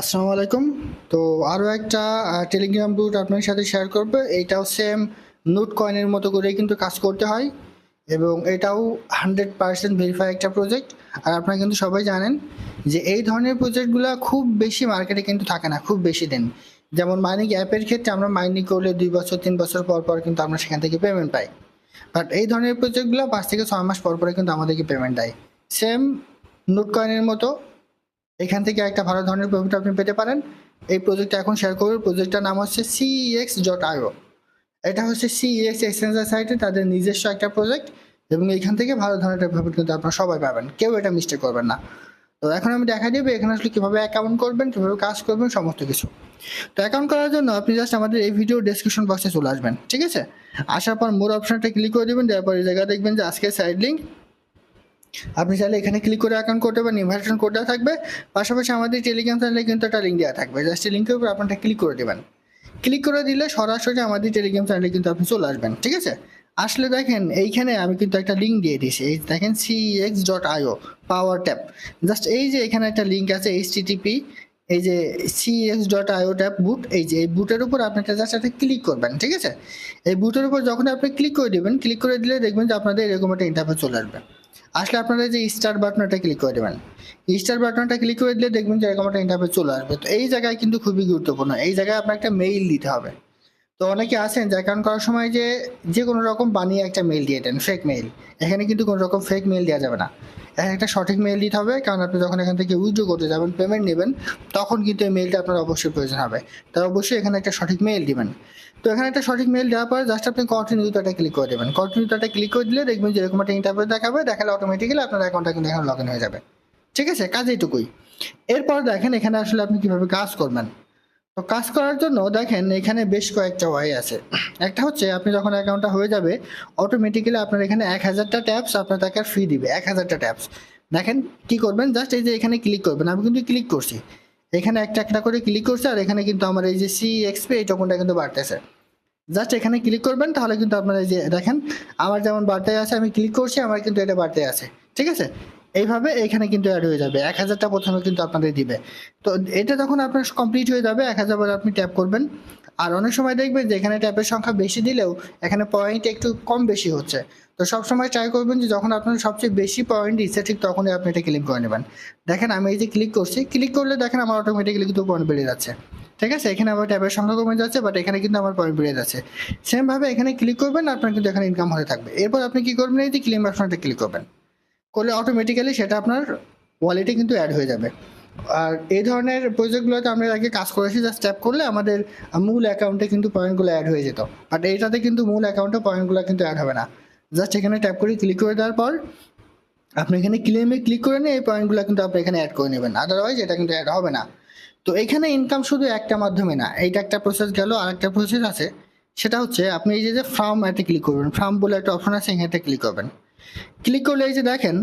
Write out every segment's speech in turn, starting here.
আসসালামু আলাইকুম। তো আরও একটা টেলিগ্রাম গ্রুপ আপনার সাথে শেয়ার করবে। এইটাও সেম নোট কয়েনের মতো করেই কিন্তু কাজ করতে হয় এবং এটাও হান্ড্রেড পার্সেন্ট ভেরিফাই একটা প্রজেক্ট আর আপনারা কিন্তু সবাই জানেন যে এই ধরনের প্রজেক্টগুলো খুব বেশি মার্কেটে কিন্তু থাকে না, খুব বেশি দিন। যেমন মাইনিং অ্যাপের ক্ষেত্রে আমরা মাইনিং করলে দুই বছর, তিন বছর পর পর কিন্তু আমরা সেখান থেকে পেমেন্ট পাই। বাট এই ধরনের প্রজেক্টগুলো পাঁচ থেকে ছয় মাস পর পরে কিন্তু আমাদেরকে পেমেন্ট দেয়। সেম নোট কয়েনের মতো এখান থেকে একটা ভালো ধরনের প্রফিট আপনি পেতে পারেন। এই প্রজেক্টটা এখন শেয়ার করব প্রজেক্টটার নাম হচ্ছে সিএক্স ডট আইও এটা হচ্ছে সিএক্স এক্সচেঞ্জার সাইটে তাদের নিজস্ব একটা প্রজেক্ট এবং এখান থেকে ভালো ধরনের প্রফিট কিন্তু আপনারা সবাই পাবেন। কেউ এটা মিস্টেক করবেন না। তো এখন আমি দেখা দেবো এখানে আসলে কীভাবে অ্যাকাউন্ট করবেন, কীভাবে কাজ করবেন, সমস্ত কিছু। তো অ্যাকাউন্ট করার জন্য আপনি জাস্ট আমাদের এই ভিডিও ডেসক্রিপশন বক্সে চলে আসবেন, ঠিক আছে? আসার পর মোর অপশনটা ক্লিক করে দেবেন, দেওয়ার পর এই জায়গায় দেখবেন যে আজকে সাইড লিঙ্ক আপনি চাইলে এখানে ক্লিক করে অ্যাকাউন্ট করতে পারেন ইনভাইটেশন কোড দেওয়া থাকবে। পাশাপাশি আমাদের টেলিগ্রাম চ্যানেলে কিন্তু একটা লিঙ্ক দেওয়া থাকবে। জাস্ট এই লিঙ্কের উপর আপনারটা ক্লিক করে দেবেন। ক্লিক করে দিলে সরাসরি আমাদের টেলিগ্রাম চ্যানেলে কিন্তু আপনি চলে আসবেন, ঠিক আছে? আসলে দেখেন, এইখানে আমি কিন্তু একটা লিঙ্ক দিয়ে দিয়েছি। এই দেখেন C X dot IO power tap just এই যে এখানে একটা লিঙ্ক আছে এইচ টিটিপি এই যে C X dot IO tap boot এই যে এই বুটের উপর আপনি একটা জাস্ট একটা ক্লিক করবেন, ঠিক আছে? এই বুটের উপর যখন আপনি ক্লিক করে দেবেন ক্লিক করে দিলে দেখবেন যে আপনাদের এরকম একটা ইন্টারফেস চলে আসবে। আসলে আপনারা যে স্টার বাটনটা ক্লিক করে দেবেন। স্টার বাটনটা ক্লিক করে দিলে দেখবেন যে এরকম একটা ইন্টারফেস চলে আসবে। তো এই জায়গায় কিন্তু খুবই গুরুত্বপূর্ণ। এই জায়গায় আপনার একটা মেইল দিতে হবে। তো অনেকে আছেন যে অ্যাকাউন্ট করার সময় যে যে কোনো রকম বানিয়ে একটা মেইল দিয়ে দেন ফেক মেইল এখানে কিন্তু কোনো রকম ফেক মেইল দেওয়া যাবে না। এখানে একটা সঠিক মেইল দিতে হবে, কারণ আপনি যখন এখান থেকে উইথড্র করতে যাবেন পেমেন্ট নেবেন, তখন কিন্তু এই মেইলটা আপনার অবশ্যই প্রয়োজন হবে। তাই অবশ্যই এখানে একটা সঠিক মেইল দিবেন। তো এখানে একটা সঠিক মেল দেওয়ার পর জাস্ট আপনি কন্টিনিউটাটা ক্লিক করে দেবেন। কন্টিনিউটাটা ক্লিক করে দিলে দেখবেন যে এরকম একটা ইন্টারভিউ দেখাবে, দেখালে অটোমেটিক্যালি আপনার অ্যাকাউন্টটা কিন্তু এখানে লগ ইন হয়ে যাবে। ঠিক আছে? কাজ এইটুকুই। এরপর দেখেন এখানে আসলে আপনি কীভাবে কাজ করবেন। তো কাজ করার জন্য দেখেন এখানে বেশ কয়েকটা ওয়াই আছে। একটা হচ্ছে আপনি যখন অ্যাকাউন্টটা হয়ে যাবে অটোমেটিক্যালি আপনার এখানে এক হাজারটা ট্যাপস আপনার তাকে ফ্রি দিবে। এক হাজারটা ট্যাপস দেখেন কি করবেন? জাস্ট এই যে এখানে ক্লিক করবেন। আমি কিন্তু ক্লিক করছি। এখানে একটা একটা করে ক্লিক করছে আর এখানে কিন্তু আমার এই যে সি এক্সপি এই টোকনটা কিন্তু বাড়তেছে। জাস্ট এখানে ক্লিক করবেন, তাহলে কিন্তু আপনারা যে দেখেন, আমার যেমন বার্থডে আছে, আমি ক্লিক করছি, আমার কিন্তু এটা বার্থডে আছে। ঠিক আছে? এইভাবে এখানে কিন্তু অ্যাড হয়ে যাবে। এক হাজারটা প্রথমে কিন্তু আপনাদের দিবে। তো এটা যখন আপনার কমপ্লিট হয়ে যাবে, এক হাজার পরে আপনি ট্যাপ করবেন। আর অনেক সময় দেখবেন যে এখানে ট্যাপের সংখ্যা বেশি দিলেও এখানে পয়েন্ট একটু কম বেশি হচ্ছে। তো সবসময় ট্রাই করবেন যে যখন আপনার সবচেয়ে বেশি পয়েন্ট দিচ্ছে, ঠিক তখনই আপনি এটা ক্লিক করে নেবেন। দেখেন, আমি এই যে ক্লিক করছি ক্লিক করলে দেখেন আমার অটোমেটিক্যালি কিন্তু পয়েন্ট বেড়ে যাচ্ছে। ঠিক আছে? এখানে আমার ট্যাবের সংখ্যা কমে যাচ্ছে বাট এখানে কিন্তু আমার পয়েন্ট বেড়ে যাচ্ছে। সেমভাবে এখানে ক্লিক করবেন, আপনার কিন্তু এখানে ইনকাম হতে থাকবে। এরপর আপনি কি করবেন, এই যে ক্লেম অপশনটা ক্লিক করবেন। করলে অটোমেটিক্যালি সেটা আপনার ওয়ালেটে কিন্তু অ্যাড হয়ে যাবে। আর এই ধরনের প্রজেক্টগুলোতে আমরা আগে কাজ করেছি জাস্ট ট্যাপ করলে আমাদের মূল অ্যাকাউন্টে কিন্তু পয়েন্টগুলো অ্যাড হয়ে যেত। বাট এইটাতে কিন্তু মূল অ্যাকাউন্টে পয়েন্টগুলো কিন্তু অ্যাড হবে না। জাস্ট এখানে ট্যাপ করে ক্লিক করে দেওয়ার পর, আপনি এখানে ক্লেমে ক্লিক করে নিয়ে এই পয়েন্টগুলো কিন্তু আপনি এখানে অ্যাড করে নেবেন। আদারওয়াইজ এটা কিন্তু অ্যাড হবে না। তো এখানে ইনকাম শুধু একটা মাধ্যমে না, এইটা একটা প্রসেস গেল আর একটা প্রসেস আছে। সেটা হচ্ছে আপনি এই যে ফার্ম এতে ক্লিক করবেন ফার্ম বলে একটা অপশন আছে, এখানে ক্লিক করবেন। ক্লিক করলে এই যে দেখেন,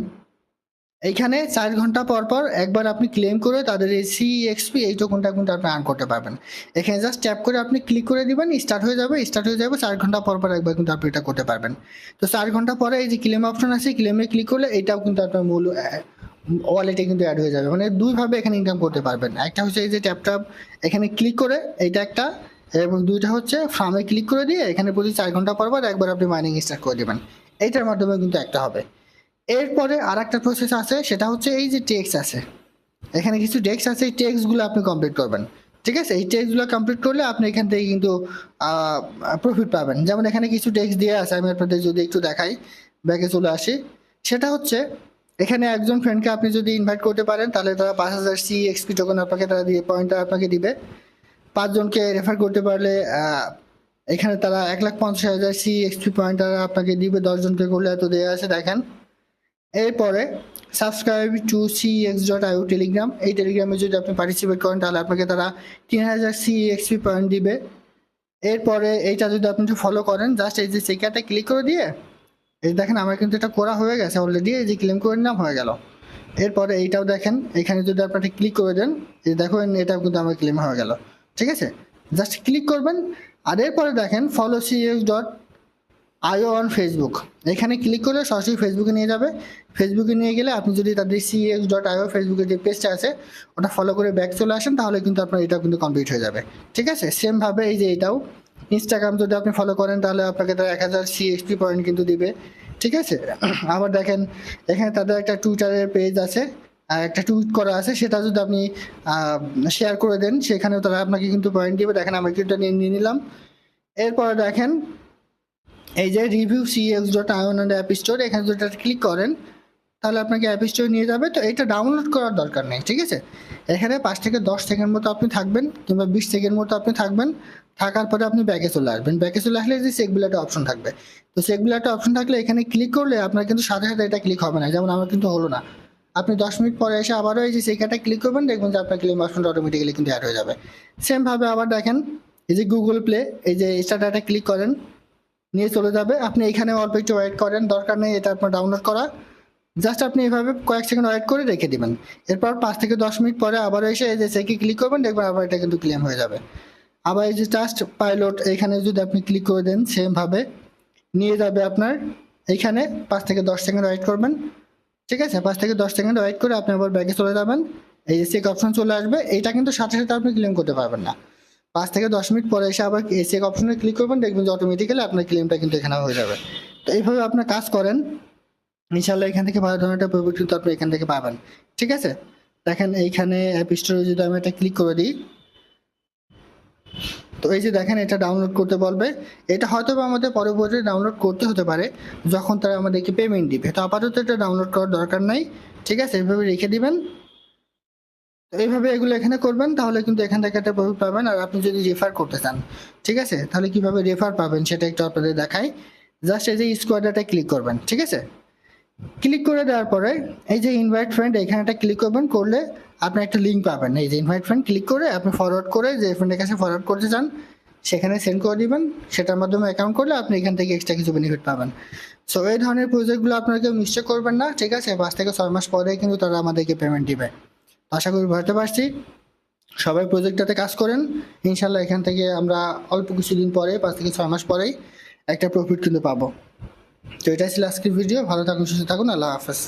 এইখানে চার ঘণ্টা পর পর একবার আপনি ক্লেম করে তাদের এই সি এক্সপি এই টোকনটা কিন্তু আপনি আর্ন করতে পারবেন। এখানে জাস্ট ট্যাপ করে আপনি ক্লিক করে দিবেন স্টার্ট হয়ে যাবে স্টার্ট হয়ে যাবে, চার ঘণ্টা পর পর একবার কিন্তু আপনি এটা করতে পারবেন। তো চার ঘণ্টা পরে এই যে ক্লেম অপশন আছে ক্লেমে ক্লিক করলে এটাও কিন্তু আপনার মূল ওয়ালেটে কিন্তু অ্যাড হয়ে যাবে। মানে দুইভাবে এখানে ইনকাম করতে পারবেন। একটা হচ্ছে এই যে ট্যাপ ট্যাপ এখানে ক্লিক করে এইটা একটা, এবং দুইটা হচ্ছে ফার্মে ক্লিক করে দিয়ে এখানে প্রতি চার ঘণ্টা পর একবার আপনি মাইনিং স্টার্ট করে দেবেন। এইটার মাধ্যমে কিন্তু একটা হবে। এরপরে আর একটা প্রসেস আছে, সেটা হচ্ছে এই যে টেক্স আছে। এখানে কিছু টেক্স আছে, এই টেক্সগুলো আপনি কমপ্লিট করবেন। ঠিক আছে? এই টেক্সগুলো কমপ্লিট করলে আপনি এখান থেকে কিন্তু প্রফিট পাবেন। যেমন এখানে কিছু টেক্স দিয়ে আছে, আমি আপনাদের যদি একটু দেখাই ব্যাগে চলে আসি। সেটা হচ্ছে এখানে একজন ফ্রেন্ডকে আপনি যদি ইনভাইট করতে পারেন, তাহলে তারা পাঁচ হাজার সি এক্সপি টোকেন আপনাকে তারা দিয়ে পয়েন্টটা আপনাকে দিবে। পাঁচজনকে রেফার করতে পারলে এখানে তারা এক লাখ পঞ্চাশ হাজার সি এক্সপি পয়েন্ট তারা আপনাকে দিবে। দশজনকে করলে এত দেওয়া আছে, দেখেন। এরপরে subscribe to C X dot IO Telegram এই টেলিগ্রামে যদি আপনি পার্টিসিপেট করেন, তাহলে আপনাকে তারা তিন হাজার সি এক্সপি পয়েন্ট দিবে। এরপরে, এইটা যদি আপনি একটু ফলো করেন জাস্ট এই যে সেকারটা ক্লিক করে দিয়ে এই দেখেন, আমার কিন্তু এটা করা হয়ে গেছে অলরেডি এই যে ক্লেম করে নিলাম, হয়ে গেল। এরপরে এইটাও দেখেন, এখানে যদি আপনারা ক্লিক করে দেন, এই দেখেন, এটাও কিন্তু আমার ক্লেম হয়ে গেল। ঠিক আছে? জাস্ট ক্লিক করবেন, আর এরপরে দেখেন follow C X dot IO on Facebook এখানে ক্লিক করলে সরাসরি ফেসবুকে নিয়ে যাবে। ফেসবুকে নিয়ে গেলে আপনি যদি তাদের সিএক্স ডট আইও ফেসবুকের যে পেজটা আছে, ওটা ফলো করে ব্যাক চলে আসেন, তাহলে কিন্তু আপনার এটাও কিন্তু কমপ্লিট হয়ে যাবে। ঠিক আছে? সেমভাবে এই যে এটাও ইনস্টাগ্রাম যদি আপনি ফলো করেন, তাহলে আপনাকে তারা এক হাজার সিএক্সপি পয়েন্ট কিন্তু দিবে। ঠিক আছে? আবার দেখেন, এখানে তাদের একটা টুইটারের পেজ আছে, আর একটা টুইট করা আছে, সেটা যদি আপনি শেয়ার করে দেন, সেখানেও তারা আপনাকে কিন্তু পয়েন্ট দিবে। দেখেন, আমি কিন্তু নিয়ে নিয়ে নিলাম। এরপরে দেখেন, এই যে review CX dot IO on and app store এখানে যদি ক্লিক করেন, তাহলে আপনাকে অ্যাপ স্টোরে নিয়ে যাবে। তো এটা ডাউনলোড করার দরকার নেই, ঠিক আছে? এখানে পাঁচ থেকে দশ সেকেন্ড মতো আপনি থাকবেন কিংবা বিশ সেকেন্ড মতো আপনি থাকবেন। থাকার পরে আপনি ব্যাকে চলে আসবেন। ব্যাকে চলে আসলে যে চেক একটা অপশন থাকবে। তো চেক একটা অপশন থাকলে এখানে ক্লিক করলে আপনার কিন্তু সাথে সাথে এটা ক্লিক হবে না। যেমন আমার কিন্তু হলো না। আপনি দশ মিনিট পরে এসে আবারও এই যে সেখানটা ক্লিক করবেন, দেখবেন যে আপনার ক্লেম অপশনটা অটোমেটিক্যালি কিন্তু অ্যাড হয়ে যাবে। সেমভাবে আবার দেখেন, এই যে গুগল প্লে এই যে স্টার্টারটা ক্লিক করেন, নিয়ে চলে যাবে। আপনি এখানে অল্প একটু ওয়েট করেন, দরকার নেই এটা আপনার ডাউনলোড করা। জাস্ট আপনি এভাবে কয়েক সেকেন্ড ওয়েট করে রেখে দিবেন। এরপর পাঁচ থেকে দশ মিনিট পরে আবার এসে এই যে চেকে ক্লিক করবেন, দেখবেন আবার এটা কিন্তু ক্লেম হয়ে যাবে। আবার এই যে জাস্ট পাইলট এখানে যদি আপনি ক্লিক করে দেন সেমভাবে নিয়ে যাবে আপনার। এইখানে পাঁচ থেকে দশ সেকেন্ড ওয়েট করবেন। ঠিক আছে? পাঁচ থেকে দশ সেকেন্ড ওয়েট করে আপনি আবার ব্যাগে চলে যাবেন। এই চেক অপশন চলে আসবে। এটা কিন্তু সাথে সাথে আপনি ক্লেম করতে পারবেন না। পাঁচ থেকে দশ মিনিট পরে এসে আবার চেক অপশনে ক্লিক করবেন, দেখবেন যে অটোমেটিক্যালি আপনার ক্লেমটা কিন্তু এখানে হয়ে যাবে। তো এইভাবে আপনার কাজ করেন। ইনশাল্লাহ এখান থেকে ভালো ধরনের প্রোডাক্ট কিন্তু আপনি এখান থেকে পাবেন। ঠিক আছে? দেখেন এইখানে অ্যাপ স্টোরে যদি আমি এটা ক্লিক করে দিই, তো এই যে দেখেন এটা ডাউনলোড করতে বলবে। এটা হয়তো বা আমাদের পরবর্তী ডাউনলোড করতে হতে পারে, যখন তারা আমাদেরকে পেমেন্ট দিবে। তো আপাতত এটা ডাউনলোড করার দরকার নাই। ঠিক আছে? এভাবে রেখে দিবেন। তো এইভাবে এগুলো এখানে করবেন, তাহলে কিন্তু এখান থেকে একটা প্রফিট পাবেন। আর আপনি যদি রেফার করতে চান, ঠিক আছে? তাহলে কীভাবে রেফার পাবেন সেটা একটু আপনাদের দেখাই। জাস্ট এই যে স্কোয়াডাটা ক্লিক করবেন, ঠিক আছে? ক্লিক করে দেওয়ার পরে এই যে ইনভাইট ফ্রেন্ড এখানে একটা ক্লিক করবেন, করলে আপনি একটা লিঙ্ক পাবেন। এই যে ইনভাইট ফ্রেন্ড ক্লিক করে আপনি ফরওয়ার্ড করে যে ফ্রেন্ডের কাছে ফরওয়ার্ড করতে চান, সেখানে সেন্ড করে দিবেন। সেটার মাধ্যমে অ্যাকাউন্ট করলে আপনি এখান থেকে এক্সট্রা কিছু বেনিফিট পাবেন। সো এই ধরনের প্রজেক্টগুলো আপনাকে মিস্টেক করবেন না, ঠিক আছে? পাঁচ থেকে ছয় মাস পরে কিন্তু তারা আমাদেরকে পেমেন্ট দিবে। আশা করি বুঝতে পারছি। সবাই প্রজেক্টটাতে কাজ করেন। ইনশাল্লাহ এখান থেকে আমরা অল্প কিছুদিন পরে, পাঁচ থেকে ছয় মাস পরেই একটা প্রফিট কিন্তু পাবো। তো এটাই ছিল আজকের ভিডিও ভালো থাকুন সুস্থ থাকুন আল্লাহ হাফেজ।